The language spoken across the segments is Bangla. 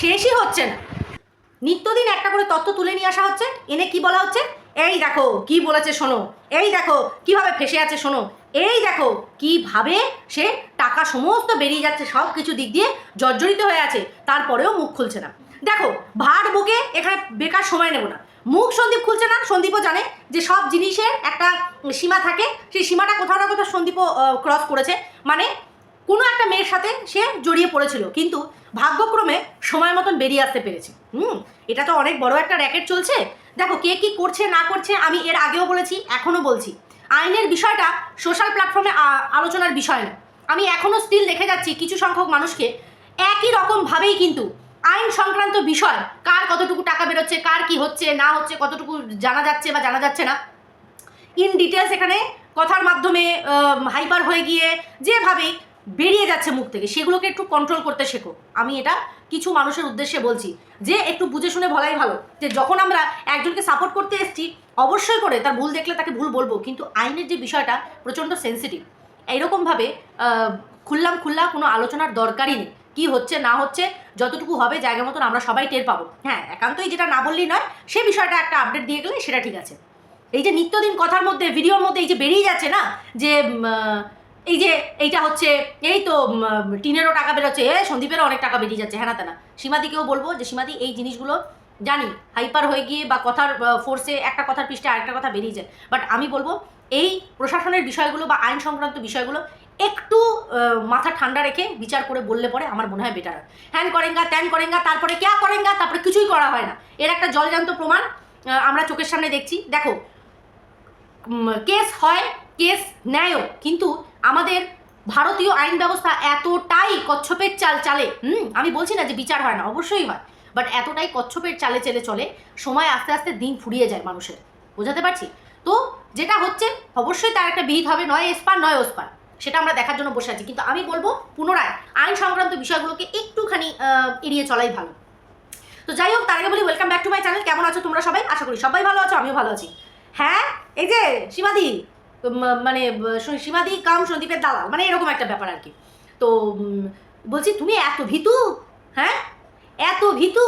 শেষই হচ্ছে না। নিত্যদিন একটা করে তথ্য তুলে নিয়ে আসা হচ্ছে। এনে কি বলা হচ্ছে? এই দেখো, কি বলেছে শোনো। এই দেখো, কীভাবে ফেসে আছে শোনো। এই দেখো, কীভাবে সে টাকা সমস্ত বেরিয়ে যাচ্ছে, সব কিছু দিক দিয়ে জর্জরিত হয়ে আছে। তারপরেও মুখ খুলছে না। দেখো ভাট বুকে এখানে বেকার সময় নেব না। মুখ সন্দীপ খুলছে না, সন্দীপও জানে যে সব জিনিসের একটা সীমা থাকে। সেই সীমাটা কোথাও না কোথাও সন্দীপও ক্রস করেছে। মানে কোনো একটা মেয়ের সাথে সে জড়িয়ে পড়েছিল, কিন্তু ভাগ্যক্রমে সময় মতন বেরিয়ে আসতে পেরেছে। হুম, এটা তো অনেক বড় একটা র্যাকেট চলছে। দেখো, কে কি করছে, না করছে, আমি এর আগেও বলেছি, এখনও বলছি। আইনের বিষয়টা সোশ্যাল প্ল্যাটফর্মে আলোচনার বিষয় না। আমি এখনও স্টিল দেখে যাচ্ছি কিছু সংখ্যক মানুষকে। একই রকমভাবেই কিন্তু আইন সংক্রান্ত বিষয়, কার কতটুকু টাকা বেরোচ্ছে, কার কি হচ্ছে, না হচ্ছে, কতটুকু জানা যাচ্ছে বা জানা যাচ্ছে না। ইন ডিটেলস এখানে কথার মাধ্যমে হাইপার হয়ে গিয়ে যেভাবেই বেরিয়ে যাচ্ছে মুখ থেকে। সেগুলোকে একটু কন্ট্রোল করতে শেখো। আমি এটা কিছু মানুষের উদ্দেশ্যে বলছি যে, একটু বুঝে শুনে বলাই ভালো যে, যখন আমরা একজনকে সাপোর্ট করতে এসেছি, অবশ্যই করে তার ভুল দেখলে তাকে ভুল বলব, কিন্তু আইনের যে বিষয়টা প্রচণ্ড সেন্সিটিভ এইরকমভাবে খুললাম খুল্লা কোনো আলোচনার দরকারই নেই। কি হচ্ছে, না হচ্ছে, যতটুকু হবে, জায়গা মতন আমরা সবাই টের পাবো। হ্যাঁ একান্তই যেটা না বললেই নয়, সে বিষয়টা একটা আপডেট দিয়ে গেলে সেটা ঠিক আছে। এই যে নিত্যদিন কথার মধ্যে ভিডিওর মধ্যে এই যে বেরিয়ে যাচ্ছে না, যে এই যে এইটা হচ্ছে, এই তো টিনেরও টাকা বেরোচ্ছে। এ, সন্দীপেরও অনেক টাকা বেরিয়ে যাচ্ছে হ্যাঁ না সীমাদিকেও বলব যে সীমাদি এই জিনিসগুলো জানি হাইপার হয়ে গিয়ে বা কথার ফোর্সে একটা কথার পৃষ্ঠে আরেকটা কথা বেরিয়ে যায়। বাট আমি বলব, এই প্রশাসনের বিষয়গুলো বা আইন সংক্রান্ত বিষয়গুলো একটু মাথা ঠান্ডা রেখে বিচার করে বললে পরে আমার মনে হয় বেটার হ্যান করেঙ্গা, ত্যান করেঙ্গা, তারপরে ক্যা করেঙ্গা, তারপরে কিছুই করা হয় না। এর একটা জলজান্ত প্রমাণ আমরা চোখের সামনে দেখছি। দেখো কেস হয় কেস নেয়ও। কিন্তু আমাদের ভারতীয় আইন ব্যবস্থা এতটাই কচ্ছপের চাল চালে হুম আমি বলছি না যে বিচার হয় না অবশ্যই হয়। বাট এতটাই কচ্ছপের চালে চেলে চলে সময় আস্তে আস্তে দিন ফুরিয়ে যায় মানুষের। বোঝাতে পারছি? তো যেটা হচ্ছে অবশ্যই তার একটা বিহিত হবে নয় এসপার নয় ওসপার। সেটা আমরা দেখার জন্য বসে আছি। কিন্তু আমি বলব পুনরায় আইন সংক্রান্ত বিষয়গুলোকে একটুখানি এড়িয়ে চলাই ভালো। তো যাই হোক তার আগে বলি welcome back to my channel কেমন আছো তোমরা সবাই? আশা করি সবাই ভালো আছো আমিও ভালো আছি। হ্যাঁ এই যে উম, মানে সীমাদি, কাম, সন্দীপের দালাল মানে এরকম একটা ব্যাপার আর কি। তো বলছি, তুমি এত ভীতু? হ্যাঁ? এত ভীতু?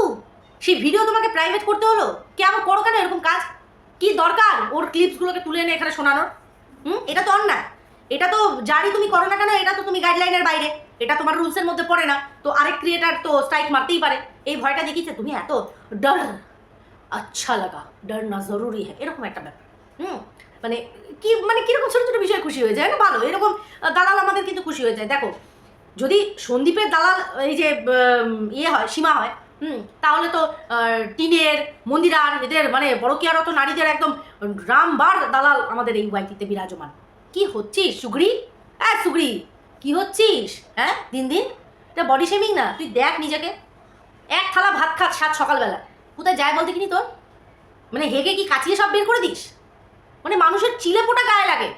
সেই ভিডিও তোমাকে প্রাইভেট করতে হলো? কেমন করো কেন এরকম কাজ? কি দরকার ওর ক্লিপসগুলোকে তুলে এনে এখানে শোনানোর? হুম? এটা তো অন্যায়। এটা তো যারই তুমি করো না কেন, এটা তো তুমি গাইডলাইনের বাইরে। এটা তোমার রুলসের মধ্যে পড়ে না। তো আরেক ক্রিয়েটার তো স্ট্রাইক মারতেই পারে। এই ভয়টা দেখিয়েছে? তুমি এত ডর। আচ্ছা লাগা, ডর না, জরুরি হ্যাঁ এরকম একটা ব্যাপার। হুম? মানে কি মানে কীরকম ছোটো ছোটো বিষয়ে খুশি হয়ে যায়, না ভালো? এরকম দালাল আমাদের কিন্তু খুশি হয়ে যায়। দেখো, যদি সন্দীপের দালাল, এই যে ইয়ে হয়, সীমা হয়, হুম, তাহলে তো টিনের, মন্দিরার, এদের মানে বড়কিয়ারত নারীদের একদম রামবার দালাল আমাদের এই ওয়াইটিতে বিরাজমান। কি হচ্ছিস, সুগরি? হ্যাঁ সুগরি, কি হচ্ছিস? হ্যাঁ দিন দিন? এটা বডি শেমিং না? তুই দেখ নিজেকে। এক থালা ভাত খাত সাত সকালবেলা। কোথায় যায় বলতে কিনি তোর? মানে হেগে কি কাচিয়ে সব বের করে দিস? মানে মানুষের চিলে পোটা গায়ে লাগে।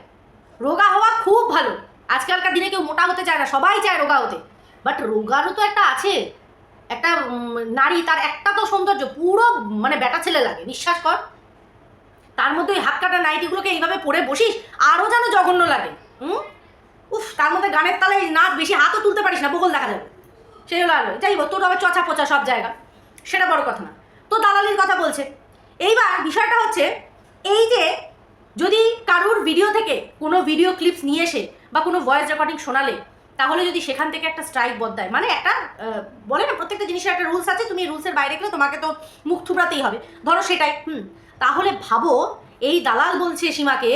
রোগা হওয়া খুব ভালো। আজকালকার দিনে কেউ মোটা হতে চায় না, সবাই চায় রোগা হতে। বাট রোগারও তো একটা আছে। একটা নারী, তার একটা তো সৌন্দর্য, পুরো মানে বেটা ছেলে লাগে বিশ্বাস কর। তার মধ্যে ওই হাত কাটা নাইটিগুলোকে এইভাবে পরে বসিস, আরও যেন জঘন্য লাগে, হুম? উফ, তার মধ্যে গানের তালে নাচ বেশি, হাতও তুলতে পারিস না বগল দেখা যাবে। সেই হলো আলো যাই হোক, তোর আবার চচা পচা সব জায়গা। সেটা বড় কথা না। তো দালালির কথা বলছে। এইবার বিষয়টা হচ্ছে, এই যে যদি কারোর ভিডিও থেকে কোনো ভিডিও ক্লিপস নিয়ে এসে বা কোনো ভয়েস রেকর্ডিং শোনালে, তাহলে যদি সেখান থেকে একটা স্ট্রাইক বদায় মানে একটা বলে না, প্রত্যেকটা জিনিসের একটা রুলস আছে, তুমি রুলসের বাইরে গেলে তোমাকে তো মুখ থুবড়াতেই হবে। ধরো সেটাই, হুম, তাহলে ভাবো, এই দালাল বলছে সীমাকে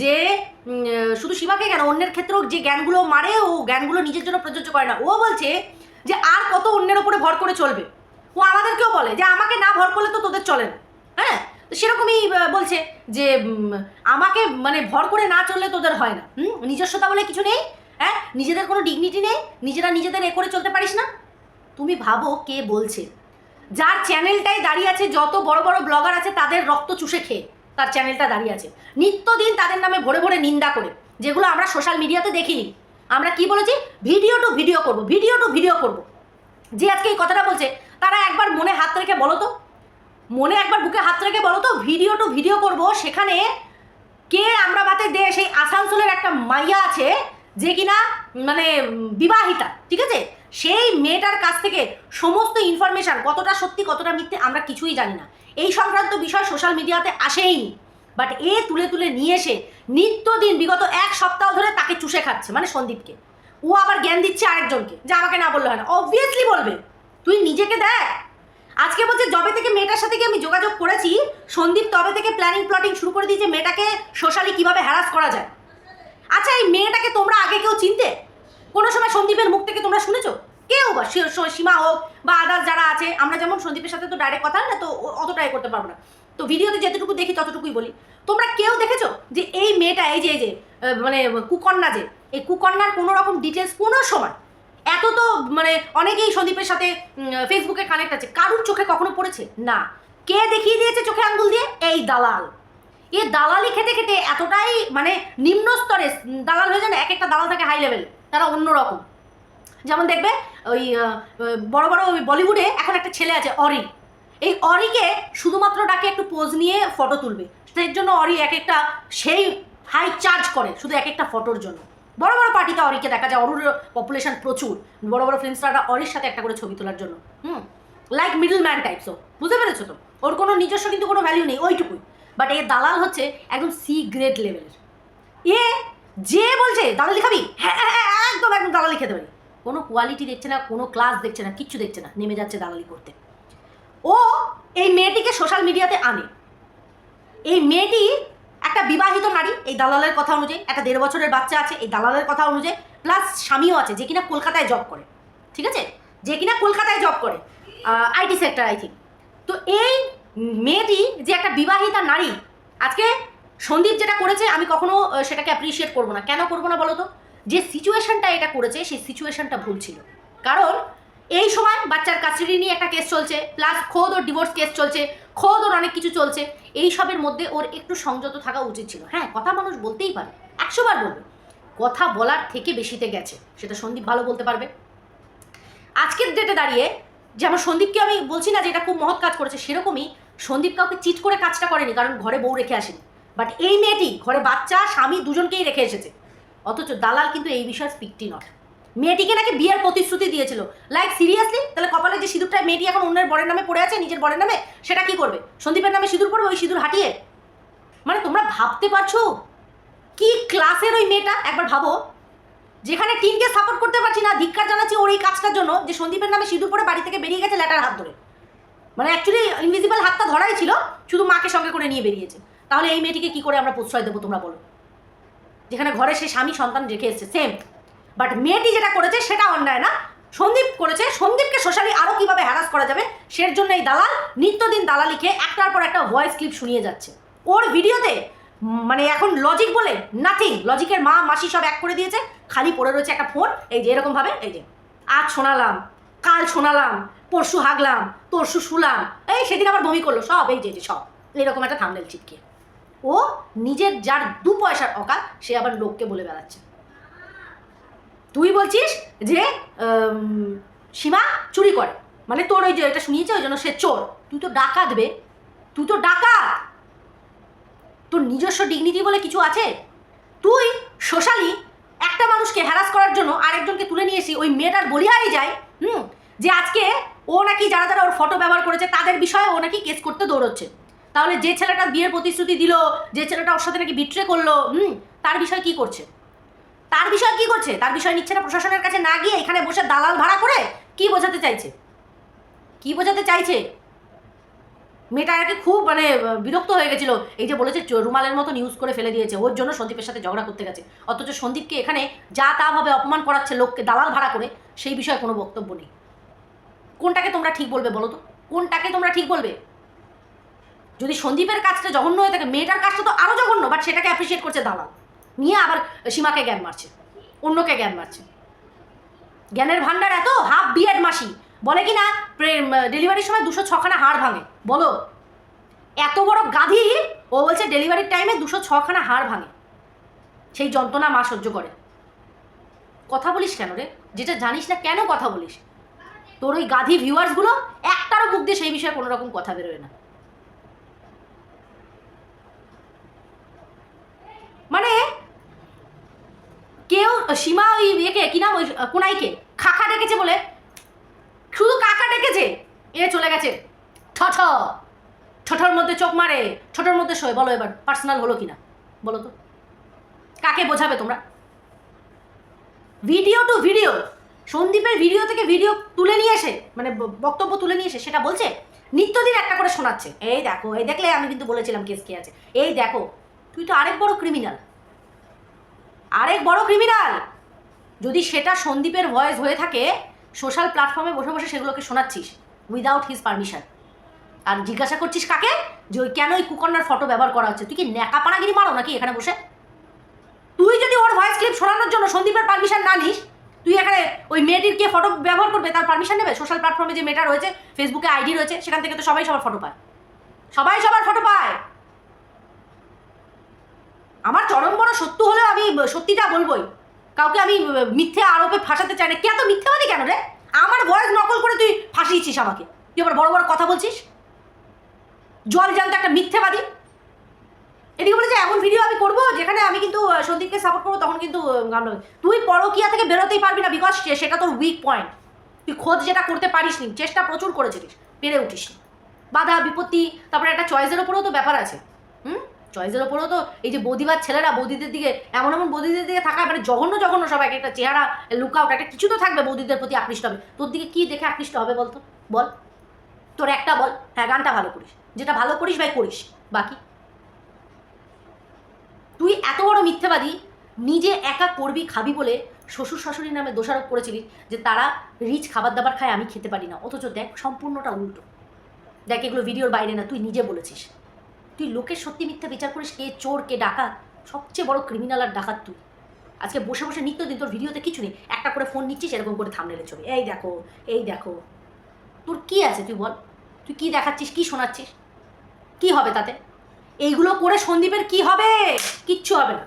যে শুধু সীমাকে কেন, অন্যের ক্ষেত্রেও যে জ্ঞানগুলো মারে, ও জ্ঞানগুলো নিজের জন্য প্রযোজ্য করে না। ও বলছে যে আর কত অন্যের ওপরে ভর করে চলবে। ও আমাদেরকেও বলে যে আমাকে না ভর করলে তো তোদের চলে না। হ্যাঁ? সেরকমই বলছে যে আমাকে মানে ভর করে না চললে তোদের হয় না। হুম? নিজস্বতা বলে কিছু নেই হ্যাঁ? নিজেদের কোনো ডিগনিটি নেই, নিজেরা নিজেদের এ করে চলতে পারিস না। তুমি ভাবো কে বলছে। যার চ্যানেলটাই দাঁড়িয়ে আছে যত বড় বড় ব্লগার আছে, তাদের রক্ত চুষে খেয়ে তার চ্যানেলটা দাঁড়িয়ে আছে। নিত্যদিন তাদের নামে ভরে ভরে নিন্দা করে, যেগুলো আমরা সোশ্যাল মিডিয়াতে দেখিনি। আমরা কি বলেছি? ভিডিও টু ভিডিও করব ভিডিও টু ভিডিও করব। যে আজকে এই কথাটা বলছে, তারা একবার মনে হাত রেখে বলো তো। মনে একবার বুকে হাত রেখে বলো তো ভিডিও টু ভিডিও করব। সেখানে কে আমরা বাতে দে, সেই আসানসোলের একটা মাইয়া আছে, যে কিনা মানে বিবাহিতা, ঠিক আছে? সেই মেয়েটার কাছ থেকে সমস্ত ইনফরমেশান কতটা সত্যি, কতটা মিথ্যে, আমরা কিছুই জানি না। এই সংক্রান্ত বিষয় সোশ্যাল মিডিয়াতে আসেই। বাট এ তুলে তুলে নিয়ে এসে নিত্যদিন, বিগত এক সপ্তাহ ধরে তাকে চুষে খাচ্ছে মানে সন্দীপকে। ও আবার জ্ঞান দিচ্ছে আরেকজনকে, যে আমাকে না বললে হয় না। অবভিয়াসলি বলবে। তুই নিজেকে দেখ। আজকে বলছে যবে থেকে মেয়েটার সাথে কি আমি যোগাযোগ করেছি, সন্দীপ তবে থেকে প্ল্যানিং প্লটিং শুরু করে দিয়েছে মেয়েটাকে সোশ্যালি কীভাবে হ্যারাস করা যায়। আচ্ছা এই মেয়েটাকে তোমরা আগে কেউ চিনতে? কোনো সময় সন্দীপের মুখ থেকে তোমরা শুনেছো? কেউ বা সীমা হোক বা আদার্স যারা আছে, আমরা যেমন সন্দীপের সাথে তো ডাইরেক্ট কথা না, তো অতটাই করতে পারব না। তো ভিডিওতে যতটুকু দেখি ততটুকুই বলি। তোমরা কেউ দেখেছ যে এই মেয়েটা, এই যে এই যে মানে কুকন্যা যে, এই কুকন্যার কোনো রকম ডিটেলস কোনো সময় এত তো মানে অনেকেই সন্দীপের সাথে ফেসবুকে কানেক্ট আছে। কারুর চোখে কখনো পড়েছে? না। কে দেখিয়ে দিয়েছে চোখে আঙ্গুল দিয়ে? এই দালাল। এ দালালি খেতে খেতে এতটাই মানে নিম্ন স্তরে দালাল হয়ে যায় এক একটা দালাল থাকে হাই লেভেল তারা অন্যরকম যেমন দেখবে, ওই বড় বড় ওই বলিউডে এখন একটা ছেলে আছে, অরি। এই অরিকে শুধুমাত্র ডাকে একটু পোজ নিয়ে ফটো তুলবে। সেই জন্য অরি এক একটা সেই হাই চার্জ করে, শুধু এক একটা ফটোর জন্য। বড় বড় পার্টিতে অরিকে দেখা যায় অরুর পপুলেশন প্রচুর। বড় বড় ফিল্ম স্টাররা অরির সাথে একটা করে ছবি তোলার জন্য। হুম? লাইক মিডল ম্যান টাইপস ও। বুঝতে পেরেছ তো? ওর কোনো নিজস্ব কিন্তু কোনো ভ্যালিউ নেই ওইটুকুই। বাট এ দালাল হচ্ছে একদম সি গ্রেড লেভেলের এ যে বলছে দালালি খাবি হ্যাঁ হ্যাঁ, হ্যাঁ, একদম একদম দালালি খেতে পারি কোনো কোয়ালিটি দেখছে না কোনো ক্লাস দেখছে না কিচ্ছু দেখছে না নেমে যাচ্ছে দালালি করতে। ও এই মেয়েটিকে সোশ্যাল মিডিয়াতে আনে। এই মেয়েটি একটা বিবাহিত নারী, এই দালালের কথা অনুযায়ী, একটা দেড় বছরের বাচ্চা আছে, এই দালালের কথা অনুযায়ী প্লাস স্বামীও আছে, যে কিনা কলকাতায় জব করে, ঠিক আছে? যে কিনা কলকাতায় জব করে আইটি সেক্টর আই থিঙ্ক তো এই মেয়েটি যে একটা বিবাহিতা নারী, আজকে সন্দীপ যেটা করেছে, আমি কখনো সেটাকে অ্যাপ্রিসিয়েট করব না। কেন করব না বলো তো যে সিচুয়েশনটা এটা করেছে, সেই সিচুয়েশনটা ভুল ছিল। কারণ এই সময় বাচ্চার কাস্টাডি নিয়ে একটা কেস চলছে প্লাস খোদ ও ডিভোর্স কেস চলছে খোদ ওর অনেক কিছু চলছে। এই সবের মধ্যে ওর একটু সংযত থাকা উচিত ছিল। হ্যাঁ কথা মানুষ বলতেই পারে। একশো বার বলবে। কথা বলার থেকে বেশিতে গেছে। সেটা সন্দীপ ভালো বলতে পারবে। আজকের ডেটে দাঁড়িয়ে যেমন সন্দীপকে আমি বলছি না যে এটা খুব মহৎ কাজ করেছে, সেরকমই সন্দীপ কাউকে চিট করে কাজটা করেনি, কারণ ঘরে বউ রেখে আসেনি। বাট এই মেয়েটি, ঘরে বাচ্চা, স্বামী, দুজনকেই রেখে এসেছে। অথচ দালাল কিন্তু এই বিষয়ে স্পিকটি নট মেয়েটিকে নাকি বিয়ের প্রতিশ্রুতি দিয়েছিল। লাইক সিরিয়াসলি তাহলে কপালে যে সিঁদুরটা মেয়েটি এখন অন্যের বরের নামে পড়ে আছে, নিজের বরের নামে, সেটা কি করবে? সন্দীপের নামে সিঁদুর পড়বে ওই সিঁদুর হাঁটিয়ে? মানে তোমরা ভাবতে পারছ? কি ক্লাসের ওই মেয়েটা? একবার ভাবো। যেখানে টিমকে সাপোর্ট করতে পারছি না, ধিক্কার জানাচ্ছি ওর এই কাজটার জন্য, যে সন্দীপের নামে সিঁদুর পরে বাড়ি থেকে বেরিয়ে গেছে ল্যাটার হাত ধরে। মানে অ্যাকচুয়ালি ইনভিজিবল হাতটা ধরাই ছিল, শুধু মাকে সঙ্গে করে নিয়ে বেরিয়েছে। তাহলে এই মেয়েটিকে কি করে আমরা প্রশ্রয় দেবো তোমরা বলো? যেখানে ঘরে সে স্বামী সন্তান রেখে এসেছে সেম বাট মেয়েটি যেটা করেছে সেটা অন্যায় না। সন্দীপ করেছে। সন্দীপকে সোশ্যালি আরও কীভাবে হ্যারাস করা যাবে, সের জন্য এই দালাল নিত্যদিন দালালিকে একটার পর একটা ভয়েস ক্লিপ শুনিয়ে যাচ্ছে। ওর ভিডিওতে মানে এখন লজিক বলে নাথিং লজিকের মা, মাসি সব এক করে দিয়েছে। খালি পড়ে রয়েছে একটা ফোন এই যে এরকমভাবে এই যে। আজ শোনালাম, কাল শোনালাম, পরশু হাগলাম, তরশু শুলাম। এই সেদিন আবার বমি করল, সব, এই যে যে, সব। এরকম একটা থামনেল চিটকে ও নিজের যার দু পয়সার অকাল, সে আবার লোককে বলে বেড়াচ্ছে। তুই বলছিস যে সীমা চুরি করে। মানে তোর ওই যে এটা শুনিয়েছে, ওই জন্য সে চোর। তুই তো ডাকাত বে। তুই তো ডাকাত। তোর নিজস্ব ডিগনিটি বলে কিছু আছে? তুই সোশ্যালি একটা মানুষকে হ্যারাস করার জন্য আরেকজনকে তুলে নিয়ে এসি ওই মেয়েটার বলিহারি যায়, হুম? যে আজকে ও নাকি যারা যারা ওর ফটো ব্যবহার করেছে, তাদের বিষয়ে ও নাকি কেস করতে দৌড়চ্ছে। তাহলে যে ছেলেটা বিয়ের প্রতিশ্রুতি দিল, যে ছেলেটা ওর সাথে নাকি বিট্রে করল, হুম? তার বিষয়ে কি করছে? তার বিষয় কি করছে? তার বিষয় নিচ্ছে না প্রশাসনের কাছে না গিয়ে এখানে বসে দালাল ভাড়া করে কি বোঝাতে চাইছে? কি বোঝাতে চাইছে? মেয়েটা আগে খুব মানে বিরক্ত হয়ে গেছিল। এই যে বলেছে রুমালের মতো ইউজ করে ফেলে দিয়েছে। ওর জন্য সন্দীপের সাথে ঝগড়া করতে গেছে। অথচ সন্দীপকে এখানে যা তাভাবে অপমান করাচ্ছে লোককে দালাল ভাড়া করে, সেই বিষয়ে কোনো বক্তব্য নেই। কোনটাকে তোমরা ঠিক বলবে বলো তো? কোনটাকে তোমরা ঠিক বলবে? যদি সন্দীপের কাজটা জঘন্য হয়ে থাকে, মেয়েটার কাজটা তো আরও জঘন্য বাট সেটাকে অ্যাপ্রিসিয়েট করছে দালাল। নিয়ে আবার সীমাকে জ্ঞান মারছে, অন্যকে জ্ঞান মারছে। জ্ঞানের ভান্ডার এত হাফ বিএড মাসি। বলে কি না ডেলিভারির সময় দুশো ছখানা হাড় ভাঙে, বলো। এত বড় গাধি, ও বলছে ডেলিভারির টাইমে দুশো ছখানা হাড় ভাঙে। সেই যন্ত্রণা মা সহ্য করে। কথা বলিস কেন রে? যেটা জানিস না, কেন কথা বলিস? তোর ওই গাধি ভিউয়ার্সগুলো একটারও মুখ দিয়ে সেই বিষয়ে কোনো রকম কথা বেরোয় না। মানে কেউ সীমা ওই ইয়েকে, কি নাম ওই কোনাইকে খাখা ডেকেছে বলে। শুধু কাকা ডেকেছে? এ চলে গেছে। ঠ ঠঠর মধ্যে চোখ মারে ছোটোর মধ্যে শোয়। বলো এবার, পার্সোনাল হলো কিনা? বলো তো। কাকে বোঝাবে তোমরা? Video to video. সন্দীপের ভিডিও থেকে ভিডিও তুলে নিয়ে এসে মানে বক্তব্য তুলে নিয়ে এসে, সেটা বলছে, নিত্যদিন একটা করে শোনাচ্ছে। এই দেখো, এই দেখলে আমি কিন্তু বলেছিলাম কেস কে আছে। এই দেখো, তুই তো আরেক বড় ক্রিমিনাল আরেক বড় ক্রিমিনাল যদি সেটা সন্দীপের ভয়েস হয়ে থাকে সোশ্যাল প্ল্যাটফর্মে বসে বসে সেগুলোকে শোনাচ্ছিস উইদাউট হিজ পারমিশন আর জিজ্ঞাসা করছিস কাকে? যে ওই কেন ওই কুকন্যার ফটো ব্যবহার করা হচ্ছে? তুই কি ন্যাকা ন্যাকাপানাগিরি মারো নাকি এখানে বসে? তুই যদি ওর ভয়েস ক্লিপ শোনানোর জন্য সন্দীপের পারমিশন না নিস, তুই এখানে ওই মেয়েটির কে ফটো ব্যবহার করবে তার পারমিশন নেবে? সোশ্যাল প্ল্যাটফর্মে যে মেয়েটা রয়েছে ফেসবুকে আইডি রয়েছে, সেখান থেকে তো সবাই সবার ফটো পায়। সবাই সবার ফটো পায়! আমার চরম বড় সত্য হলেও আমি, সত্যিটা বলবোই। কাউকে আমি মিথ্যে আরোপে ফাঁসাতে চাই না। কে এত মিথ্যাবাদী কেন রে? আমার ভয়েস নকল করে তুই ফাঁসিয়েছিস আমাকে। তুই আবার বড় বড় কথা বলছিস? জল জানতো একটা মিথ্যেবাদী। এদিকে বলেছে, এমন ভিডিও আমি করব যেখানে আমি কিন্তু সন্দীপকে সাপোর্ট করব, তখন কিন্তু গান। তুই পরকিয়া থেকে বেরোতেই পারবি না বিকজ সেটা তোর উইক পয়েন্ট তুই খোঁজ যেটা করতে পারিস নি, চেষ্টা প্রচুর করেছিলিস, পেরে উঠিস বাধা, বিপত্তি, তারপরে একটা চয়েসের ওপরেও তো ব্যাপার আছে। হুম? চয়েসের ওপরেও তো এই যে বৌদিবার ছেলেরা বৌদিদের দিকে, এমন এমন বৌদিদের দিকে থাকা মানে জঘন্য জঘন্য সব এক একটা চেহারা লুক আউট একটা কিছু তো থাকবে বৌদিদের প্রতি আকৃষ্ট হবে। তোর দিকে কী দেখে আকৃষ্ট হবে বলতো? বল। তোর একটা বল। হ্যাঁ গানটা ভালো করিস। যেটা ভালো করিস, ভাই করিস। বাকি? তুই এত বড় মিথ্যাবাদী, নিজে একা করবি, খাবি বলে শ্বশুর শাশুড়ির নামে দোষারোপ করেছিলিস যে তারা রিচ খাবার দাবার খায়, আমি খেতে পারি না। অথচ দেখ, সম্পূর্ণটা উল্টো। দেখ, এগুলো ভিডিওর বাইরে না, তুই নিজে বলেছিস। তুই লোকের সত্যি মিথ্যা বিচার করিস? কে চোর, কে ডাকাত? সবচেয়ে বড় ক্রিমিনাল আর ডাকাত তুই। আজকে বসে বসে নিত্যদিন তোর ভিডিওতে কিছু নেই। একটা করে ফোন নিচ্ছিস, এরকম করে থামনেলে ছবি। এই দেখো এই দেখো। তোর কি আছে তুই বল? তুই কি দেখাচ্ছিস, কি শোনাচ্ছিস? কি হবে তাতে? এইগুলো করে সন্দীপের কি হবে? কিচ্ছু হবে না।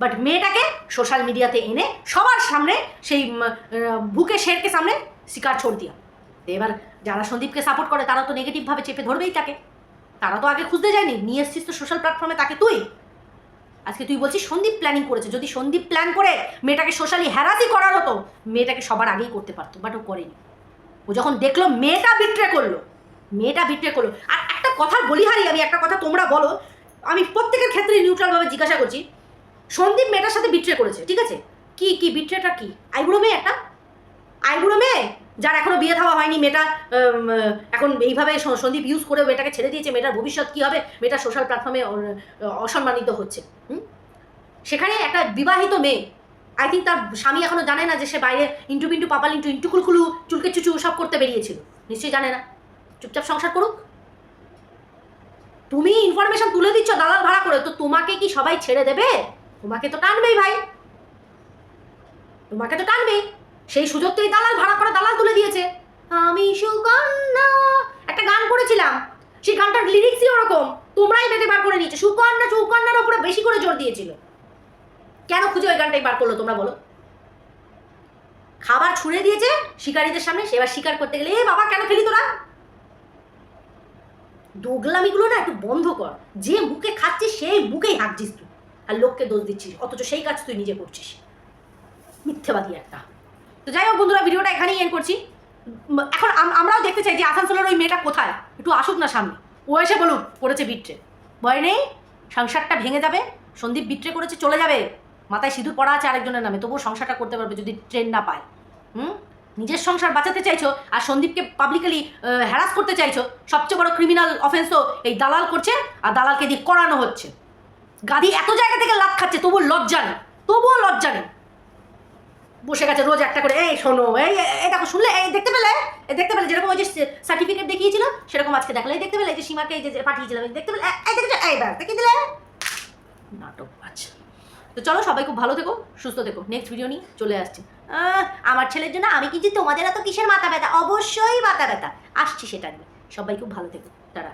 বাট মেয়েটাকে সোশ্যাল মিডিয়াতে এনে সবার সামনে সেই বুকে শেরকে সামনে শিকার ছোড় দিয়া। এবার যারা সন্দীপকে সাপোর্ট করে তারা তো নেগেটিভভাবে চেপে ধরবেই তাকে। তারা তো আগে খুঁজতে যায়নি। নিয়ে এসছিস তো সোশ্যাল প্ল্যাটফর্মে তাকে তুই। আজকে তুই বলছিস সন্দীপ প্ল্যানিং করেছে। যদি সন্দীপ প্ল্যান করে, মেয়েটাকে সোশ্যালি হ্যারাসই করার হতো, মেয়েটাকে সবার আগেই করতে পারতো বাট ও করেনি। ও যখন দেখল, মেয়েটা বিট্রে করল, মেয়েটা বিট্রে করল। আর একটা কথা বলি হারি, আমি একটা কথা তোমরা বলো, আমি প্রত্যেকের ক্ষেত্রে নিউট্রালভাবে জিজ্ঞাসা করছি, সন্দীপ মেয়েটার সাথে বিট্রে করেছে, ঠিক আছে? কি কি বিট্রেটা কি? আইবুড়ো মেয়ে একটা? আইবুড়ো মেয়ে? যার এখনও বিয়ে থাওয়া হয়নি, মেয়েটা এখন এইভাবে সন্দীপ ইউজ করে মেয়েটাকে ছেড়ে দিয়েছে, মেয়েটার ভবিষ্যৎ কী হবে? মেয়েটা সোশ্যাল প্ল্যাটফর্মে অসম্মানিত হচ্ছে? সেখানে একটা বিবাহিত মেয়ে আই থিঙ্ক তার স্বামী এখনও জানে না যে সে বাইরে ইন্টু পিন্টু, পাপাল ইন্টু ইন্টু কুলকুলু, চুলকে চুচু সব করতে বেরিয়েছিল। নিশ্চয়ই জানে না। চুপচাপ সংসার করুক। তুমি ইনফরমেশন তুলে দিচ্ছ, দালাল ভাড়া করে, তো তোমাকে কি সবাই ছেড়ে দেবে? তোমাকে তো টানবেই ভাই। তোমাকে তো টানবেই। সেই সুযোগ তো এই দালাল ভাড়া করা দালাল তুলে দিয়েছে। আমি সুকন্যা। একটা গান করেছিলাম। সেই গানটার লিরিক্সই ওরকম। তোমরাই বেঁধে বার করে নিয়েছো। সুকন্যা, সুকন্যার উপরে বেশি করে জোর দিয়েছিল। কেন খুঁজে ওই গানটাই বার করল তোমরা বলো? খাবার ছুঁড়ে দিয়েছে শিকারীদের সামনে। সেবার শিকার করতে গেলে, এ বাবা, কেন খেলি তোরা? দোগলামিগুলো না একটু বন্ধ কর। যে বুকে খাচ্ছিস, সেই বুকেই হাঁকছিস তুই। আর লোককে দোষ দিচ্ছিস। অথচ সেই কাজ তুই নিজে করছিস। মিথ্যেবাদী একটা। তো যাই হোক বন্ধুরা, ভিডিওটা এখানেই এন্ড করছি। এখন আমরাও দেখতে চাই যে আসানসোলের ওই মেয়েটা কোথায়? একটু আসুক না সামনে। ও এসে বলুক করেছে বিট্রে ভয় নেই, সংসারটা ভেঙে যাবে, সন্দীপ বিট্রে করেছে, চলে যাবে। মাথায় সিঁদুর পড়া আছে আরেকজনের নামে, তবুও সংসারটা করতে পারবে যদি ট্রেন না পায়। হুম? নিজের সংসার বাঁচাতে চাইছো আর সন্দীপকে পাবলিকালি হ্যারাস করতে চাইছো, সবচেয়ে বড় ক্রিমিনাল অফেন্সও এই দালাল করছে আর দালালকে দিয়ে করানো হচ্ছে। গাদি এত জায়গা থেকে লাভ খাচ্ছে, তবুও লজ্জা নেই, তবুও লজ্জা নেই। বসে গেছে রোজ একটা করে, এই শোনো, এই দেখো, শুনলে, এই দেখতে পেলে? এই দেখতে পেলে, যেরকম ওই যে সার্টিফিকেট দেখিয়েছিল, সেরকম আজকে দেখলে। এই দেখতে পেলে, এই যে সীমাকে এই যে পাঠিয়েছিলাম দেখতে পেলে এই- দেখেছ? এই ব্যাস, দেখিয়ে দিলে। নাটক আচ্ছা। তো চলো, সবাই খুব ভালো থেকো, সুস্থ থেকো। নেক্সট ভিডিও নিয়ে চলে আসছি। আমার ছেলের জন্য আমি কিন্তু তোমাদের এত কিসের মাথা ব্যথা? অবশ্যই মাথা ব্যথা। আসছি সেটা নিয়ে। সবাই খুব ভালো থেকো। তারা